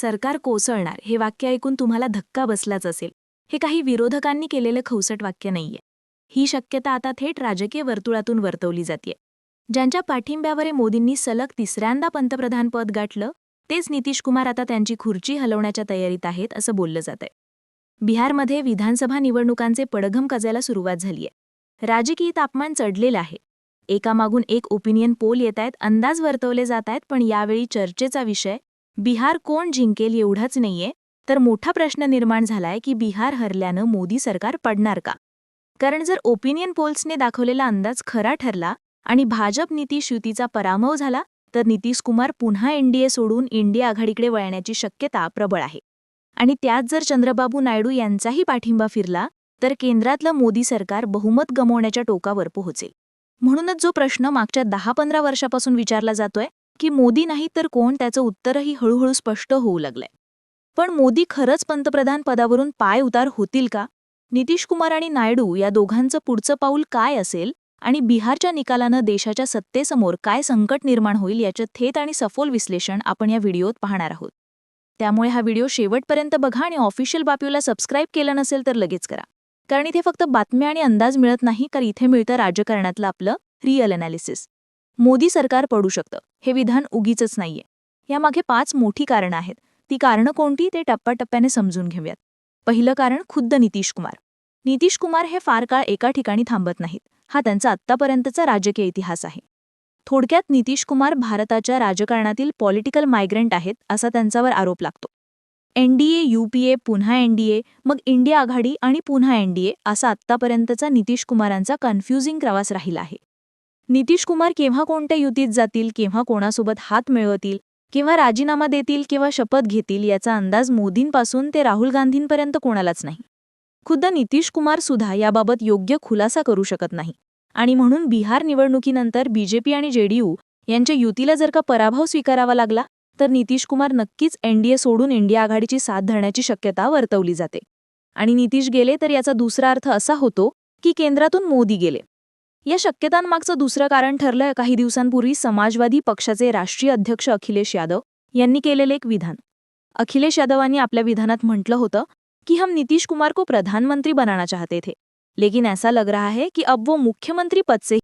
सरकार कोसळणार हे वाक्य ऐकून तुम्हाला धक्का बसलाच असेल. हे काही विरोधकांनी केलेलं खवसट वाक्य नाहीये. ही शक्यता आता थेट राजकीय वर्तुळातून वर्तवली जाते ज्यांच्या पाठिंब्यावर मोदींनी सलग तिसऱ्यांदा पंतप्रधानपद गाठलं तेच नितीश कुमार आता त्यांची खुर्ची हलवण्याच्या तयारीत आहेत असं बोललं जातंय. बिहारमध्ये विधानसभा निवडणुकांचे पडघम कजायला सुरुवात झालीय. राजकीय तापमान चढलेलं आहे. एकामागून एक ओपिनियन पोल येत आहेत अंदाज वर्तवले जात आहेत पण यावेळी चर्चेचा विषय बिहार कोण जिंकेल एवढाच नाहीये तर मोठा प्रश्न निर्माण झालाय की बिहार हरल्यानं मोदी सरकार पडणार का? कारण जर ओपिनियन पोल्सने दाखवलेला अंदाज खरा ठरला आणि भाजप नितीश युतीचा पराभव झाला तर नितीश कुमार पुन्हा एनडीए सोडून इंडिया आघाडीकडे वळण्याची शक्यता प्रबळ आहे. आणि त्यात जर चंद्रबाबू नायडू यांचाही पाठिंबा फिरला तर केंद्रातलं मोदी सरकार बहुमत गमवण्याच्या टोकावर पोहोचेल. म्हणूनच जो प्रश्न मागच्या दहा पंधरा वर्षापासून विचारला जातोय की मोदी नाही तर कोण त्याचं उत्तरही हळूहळू स्पष्ट होऊ लागलंय. पण मोदी खरंच पंतप्रधान पदावरून पाय उतार होतील का? नितीश कुमार आणि नायडू या दोघांचं पुढचं पाऊल काय असेल आणि बिहारच्या निकालानं देशाच्या सत्तेसमोर काय संकट निर्माण होईल याचं थेट आणि सफोल विश्लेषण आपण या व्हिडिओत पाहणार आहोत. त्यामुळे हा व्हिडिओ शेवटपर्यंत बघा आणि ऑफिशियल बापीला सबस्क्राईब केलं नसेल तर लगेच करा. कारण इथे फक्त बातम्या आणि अंदाज मिळत नाही तर इथे मिळतं राजकारणातलं आपलं रिअल अनालिसिस मोदी सरकार पडू शकतं. हे विधान उगीच नाहीये. यामागे पाच मोठी कारणं आहेत. ती कारणं कोणती ते टप्प्याटप्प्याने समजून घेऊयात. पहिलं कारण खुद्द नितीश कुमार. नितीश कुमार हे फार काळ एका ठिकाणी थांबत नाहीत. हा त्यांचा आत्तापर्यंतचा राजकीय इतिहास आहे. थोडक्यात नितीश कुमार भारताच्या राजकारणातील पॉलिटिकल मायग्रंट आहेत असा त्यांच्यावर आरोप लागतो. एनडीए यूपीए पुन्हा एनडीए मग इंडिया आघाडी आणि पुन्हा एनडीए असा आत्तापर्यंतचा नितीश कुमारांचा कन्फ्युजिंग प्रवास राहिला आहे. नितीश कुमार केव्हा कोणत्या युतीत जातील केव्हा कोणासोबत हात मिळवतील किंवा राजीनामा देतील किंवा शपथ घेतील याचा अंदाज मोदींपासून ते राहुल गांधींपर्यंत कोणालाच नाही. खुद्द नितीश कुमार सुद्धा याबाबत योग्य खुलासा करू शकत नाही. आणि म्हणून बिहार निवडणुकीनंतर बीजेपी आणि जेडीयू यांच्या युतीला जर का पराभव स्वीकारावा लागला तर नितीश कुमार नक्कीच एनडीए सोडून इंडिया आघाडीची साथ धरण्याची शक्यता वर्तवली जाते. आणि नितीश गेले तर याचा दुसरा अर्थ असा होतो की केंद्रातून मोदी गेले. या शक्यतांमागचं दुसरं कारण ठरलंय काही दिवसांपूर्वी समाजवादी पक्षाचे राष्ट्रीय अध्यक्ष अखिलेश यादव यांनी केलेले एक विधान. अखिलेश यादवांनी आपल्या विधानात म्हटलं होतं कि हम नीतीश कुमार को प्रधानमंत्री बनाना चाहते थे. लेकिन ऐसा लग रहा है कि अब वो मुख्यमंत्री पद से